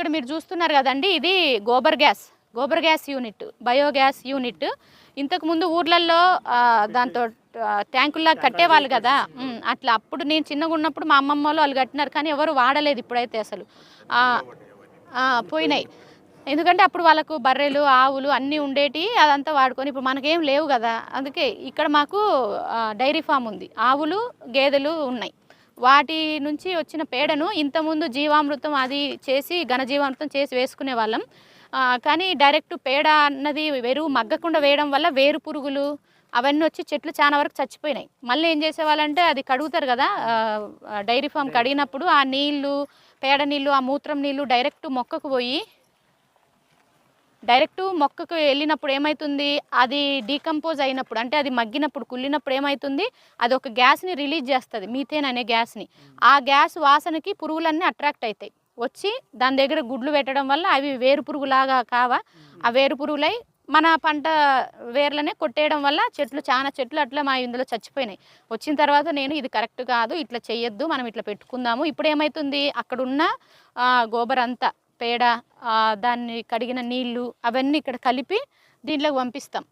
ఇక్కడ మీరు చూస్తున్నారు కదండి ఇది gobar gas gobar gas unit biogas unit. ఇంతకుముందు ఊర్లలో దాంతో ట్యాంకుల్లా కట్టేవాళ్ళు కదా. అట్లా అప్పుడు నేను చిన్నగా ఉన్నప్పుడు మా అమ్మమ్మ వాళ్ళు కట్టినారు కానీ ఎవరు వాడలేదు ఇప్పుడైతే అసలు. పోయినాయి. ఎందుకంటే అప్పుడు వాళ్ళకు బర్రెలు ఆవులు అన్నీ ఉండేటి అదంతా వాడుకొని ఇప్పుడు మనకేం లేవు కదా. అందుకే ఇక్కడ మాకు డైరీ ఫామ్ ఉంది. ఆవులు గేదెలు ఉన్నాయి. వాటి నుంచి వచ్చిన పేడను ఇంతకుముందు జీవామృతం అది చేసి ఘనజీవామృతం చేసి వేసుకునే వాళ్ళం. కానీ డైరెక్ట్ పేడ అన్నది వెరువు మగ్గకుండా వేయడం వల్ల వేరు పురుగులు అవన్నీ వచ్చి చెట్లు చాలా వరకు చచ్చిపోయినాయి. మళ్ళీ ఏం చేసేవాళ్ళంటే అది కడుగుతారు కదా డైరీ ఫామ్ కడిగినప్పుడు ఆ నీళ్ళు పేడ నీళ్ళు ఆ మూత్రం నీళ్ళు డైరెక్ట్ మొక్కకు పోయి డైరెక్ట్ మొక్కకు వెళ్ళినప్పుడు ఏమవుతుంది అది డీకంపోజ్ అయినప్పుడు అంటే అది మగ్గినప్పుడు కుళ్ళినప్పుడు ఏమవుతుంది అది ఒక గ్యాస్ని రిలీజ్ చేస్తుంది మీథేన్ అనే గ్యాస్ని. ఆ గ్యాస్ వాసనకి పురుగులన్నీ అట్రాక్ట్ అవుతాయి వచ్చి దాని దగ్గర గుడ్లు పెట్టడం వల్ల అవి వేరు పురుగులాగా కావా? ఆ వేరు పురుగులై మన పంట వేర్లనే కొట్టేయడం వల్ల చెట్లు చాలా చెట్లు అట్లా మా ఇందులో చచ్చిపోయినాయి. వచ్చిన తర్వాత నేను ఇది కరెక్ట్ కాదు ఇట్లా చేయొద్దు మనం ఇట్లా పెట్టుకుందాము. ఇప్పుడు ఏమవుతుంది అక్కడున్న గోబర్ అంతా పేడ దాన్ని కడిగిన నీళ్ళు అవన్నీ ఇక్కడ కలిపి దీంట్లోకి పంపిస్తాం.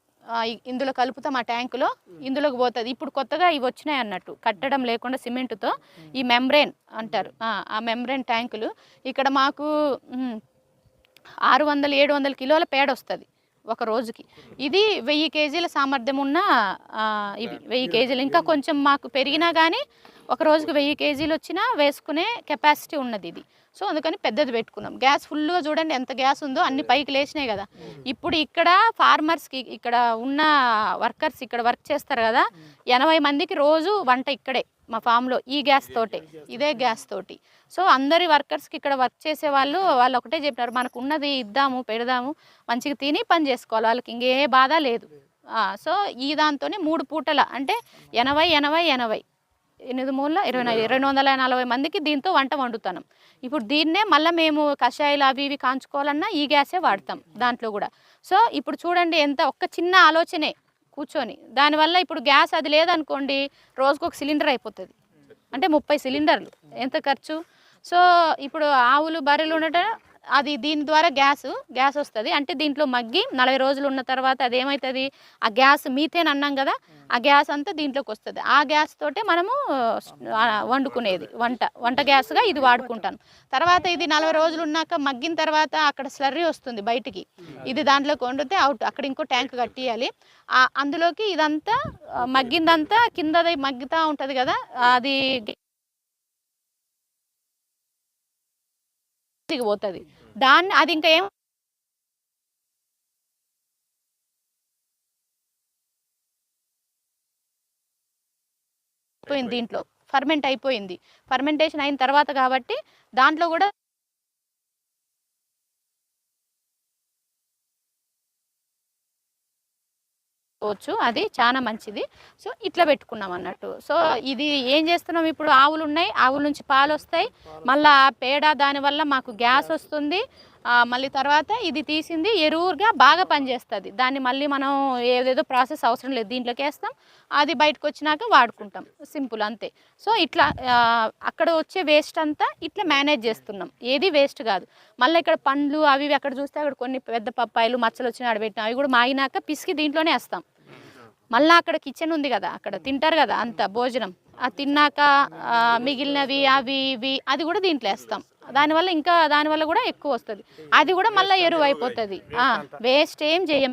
ఇందులో కలుపుతాం ఆ ట్యాంకులో ఇందులోకి పోతుంది. ఇప్పుడు కొత్తగా ఇవి వచ్చినాయి అన్నట్టు కట్టడం లేకుండా సిమెంటుతో ఈ మెంబ్రెయిన్ అంటారు. ఆ, మెంబ్రెయిన్ ట్యాంకులు. ఇక్కడ మాకు ఆరు వందలు ఏడు వందల కిలోల పేడ వస్తుంది ఒక రోజుకి. ఇది వెయ్యి కేజీల సామర్థ్యం ఉన్న ఇవి వెయ్యి కేజీలు. ఇంకా కొంచెం మాకు పెరిగినా కానీ ఒక రోజుకి వెయ్యి కేజీలు వచ్చినా వేసుకునే కెపాసిటీ ఉన్నది ఇది. సో అందుకని పెద్దది పెట్టుకున్నాం. గ్యాస్ ఫుల్గా చూడండి ఎంత గ్యాస్ ఉందో అన్ని పైకి లేచినాయి కదా. ఇప్పుడు ఇక్కడ ఫార్మర్స్కి ఇక్కడ ఉన్న వర్కర్స్ ఇక్కడ వర్క్ చేస్తారు కదా. ఎనభై మందికి రోజు వంట ఇక్కడే మా ఫామ్లో ఈ గ్యాస్ తోటే ఇదే గ్యాస్ తోటి. సో అందరి వర్కర్స్కి ఇక్కడ వర్క్ చేసే వాళ్ళు వాళ్ళు ఒకటే చెప్పినారు మనకు ఉన్నది ఇద్దాము పెడదాము మంచిగా తిని పని చేసుకోవాలి. వాళ్ళకి ఇంకే బాధ లేదు. సో ఈ దాంతోనే మూడు పూటల అంటే ఎనభై ఎనభై ఎనభై. ఎనిమిది మూల ఇరవై నాలుగు. రెండు వందల నలభై మందికి దీంతో వంట వండుతున్నాం ఇప్పుడు దీన్నే మళ్ళీ మేము కషాయాలు అవి ఇవి కాంచుకోవాలన్నా ఈ గ్యాసే వాడతాం దాంట్లో కూడా. సో ఇప్పుడు చూడండి ఎంత ఒక్క చిన్న ఆలోచనే కూర్చొని. దానివల్ల ఇప్పుడు గ్యాస్ అది లేదనుకోండి రోజుకు ఒక సిలిండర్ అయిపోతుంది. అంటే ముప్పై సిలిండర్లు. ఎంత ఖర్చు? సో ఇప్పుడు ఆవులు బర్రెలు ఉండటం అది దీని ద్వారా గ్యాస్ గ్యాస్ వస్తుంది. అంటే దీంట్లో మగ్గి నలభై రోజులు ఉన్న తర్వాత అది ఏమవుతుంది ఆ గ్యాస్ మీథేన్ అన్నాం కదా ఆ గ్యాస్ అంతా దీంట్లోకి వస్తుంది. ఆ గ్యాస్ తోటే మనము వండుకునేది. వంట వంట గ్యాస్గా ఇది వాడుకుంటాను. తర్వాత ఇది నలభై రోజులు ఉన్నాక మగ్గిన తర్వాత అక్కడ స్లర్రీ వస్తుంది బయటికి. ఇది దాంట్లోకి వండితే అవుట్ అక్కడ ఇంకో ట్యాంక్ కట్టియాలి. అందులోకి ఇదంతా మగ్గిందంతా కిందది మగ్గుతూ ఉంటుంది కదా అది పోతుంది. దాన్ని అది ఇంకా ఏం దీంట్లో. ఫర్మెంట్ అయిపోయింది. ఫర్మెంటేషన్ అయిన తర్వాత కాబట్టి దాంట్లో కూడా వచ్చు అది చాలా మంచిది. సో ఇట్లా పెట్టుకున్నాం అన్నట్టు. సో ఇది ఏం చేస్తున్నాం ఇప్పుడు? ఆవులు ఉన్నాయి ఆవుల నుంచి పాలు వస్తాయి మళ్ళీ పేడ దానివల్ల మాకు గ్యాస్ వస్తుంది. మళ్ళీ తర్వాత ఇది తీసింది ఎరువుగా బాగా పనిచేస్తుంది. దాన్ని మళ్ళీ మనం ఏదేదో ప్రాసెస్ అవసరం లేదు దీంట్లోకి వేస్తాం. అది బయటకు వచ్చినాక వాడుకుంటాం. సింపుల్ అంతే. సో ఇట్లా అక్కడ వచ్చే వేస్ట్ అంతా ఇట్లా మేనేజ్ చేస్తున్నాం. ఏది వేస్ట్ కాదు. మళ్ళీ ఇక్కడ పండ్లు అవి అక్కడ చూస్తే అక్కడ కొన్ని పెద్ద పప్పాయిలు మచ్చలు వచ్చిన ఆడబెట్టినాం అవి కూడా మాగినాక పిసికి దీంట్లోనే వేస్తాం. మళ్ళీ అక్కడ కిచెన్ ఉంది కదా అక్కడ తింటారు కదా అంత భోజనం. ఆ తిన్నాక మిగిలినవి అవి ఇవి అది కూడా దీంట్లో వేస్తాం. దానివల్ల ఇంకా దానివల్ల కూడా ఎక్కువ వస్తుంది. అది కూడా మళ్ళీ ఎరువు అయిపోతుంది వేస్ట్ ఏం చేయం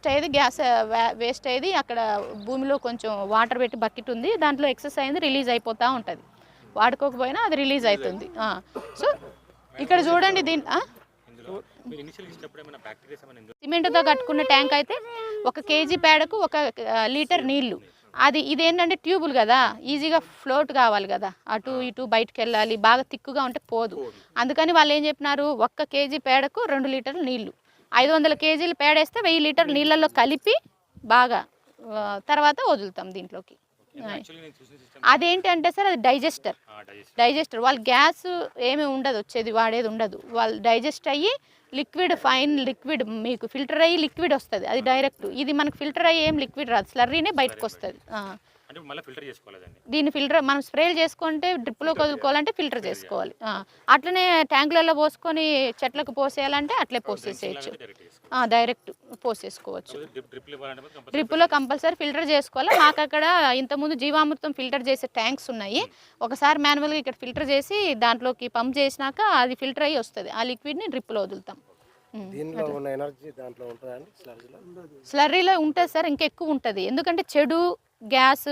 వేస్ట్ అయ్యేది గ్యాస్ వేస్ట్ అయ్యేది అక్కడ భూమిలో కొంచెం వాటర్ పెట్టి బకెట్ ఉంది దాంట్లో ఎక్సెస్ అయింది రిలీజ్ అయిపోతూ ఉంటుంది. వాడుకోకపోయినా అది రిలీజ్ అవుతుంది సో ఇక్కడ చూడండి దీని సిమెంట్తో కట్టుకున్న ట్యాంక్ అయితే ఒక కేజీ పేడకు ఒక లీటర్ నీళ్ళు అది ఇదేంటంటే ట్యూబుల్ కదా ఈజీగా ఫ్లోట్ కావాలి కదా అటు ఇటు బయటకు వెళ్ళాలి బాగా తిక్కుగా ఉంటే పోదు. అందుకని వాళ్ళు ఏం చెప్పినారు ఒక్క కేజీ పేడకు రెండు లీటర్లు నీళ్ళు ఐదు వందల కేజీలు పేడ వేస్తే వెయ్యి లీటర్ నీళ్ళల్లో కలిపి బాగా తర్వాత వదులుతాం దీంట్లోకి. యాక్చువల్లీ నేను చూసిన సిస్టమ్ అదేంటి అంటే సార్ అది డైజెస్టర్. Digest digester. వాళ్ళు గ్యాస్ ఏమీ ఉండదు వచ్చేది వాడేది ఉండదు. వాళ్ళు డైజెస్ట్ అయ్యి లిక్విడ్ ఫైన్ లిక్విడ్ మీకు ఫిల్టర్ అయ్యి లిక్విడ్ వస్తుంది అది డైరెక్ట్. ఇది మనకు ఫిల్టర్ అయ్యి ఏం లిక్విడ్ రాదు స్లర్రీనే బయటకు వస్తుంది. అంటే మళ్ళీ ఫిల్టర్ చేసుకోవాలి దాన్ని ఫిల్టర్ మనం స్ప్రేలు చేసుకుంటే డ్రిప్లో వదులుకోవాలంటే ఫిల్టర్ చేసుకోవాలి. అట్లనే ట్యాంకులలో పోసుకొని చెట్లకు పోసేయాలంటే అట్లే పోసేసేయచ్చు. డైరెక్ట్ పోసేసుకోవచ్చు. డ్రిప్ డ్రిప్లు కంపల్సరీ ఫిల్టర్ చేసుకోవాలి. మాకు అక్కడ ఇంతకుముందు జీవామృతం ఫిల్టర్ చేసే ట్యాంక్స్ ఉన్నాయి. ఒకసారి మాన్యువల్గా ఇక్కడ ఫిల్టర్ చేసి దాంట్లోకి పంప్ చేసినాక అది ఫిల్టర్ అయ్యి వస్తుంది. ఆ లిక్విడ్ని డ్రిప్లో వదులుతాం. ఉమ్. దీనిలో ఉన్న ఎనర్జీ దాంట్లో ఉంటుందండి స్లర్జ్లో స్లర్రీలో ఉంటుంది సార్ ఇంకా ఎక్కువ ఉంటుంది. ఎందుకంటే చెడు గ్యాస్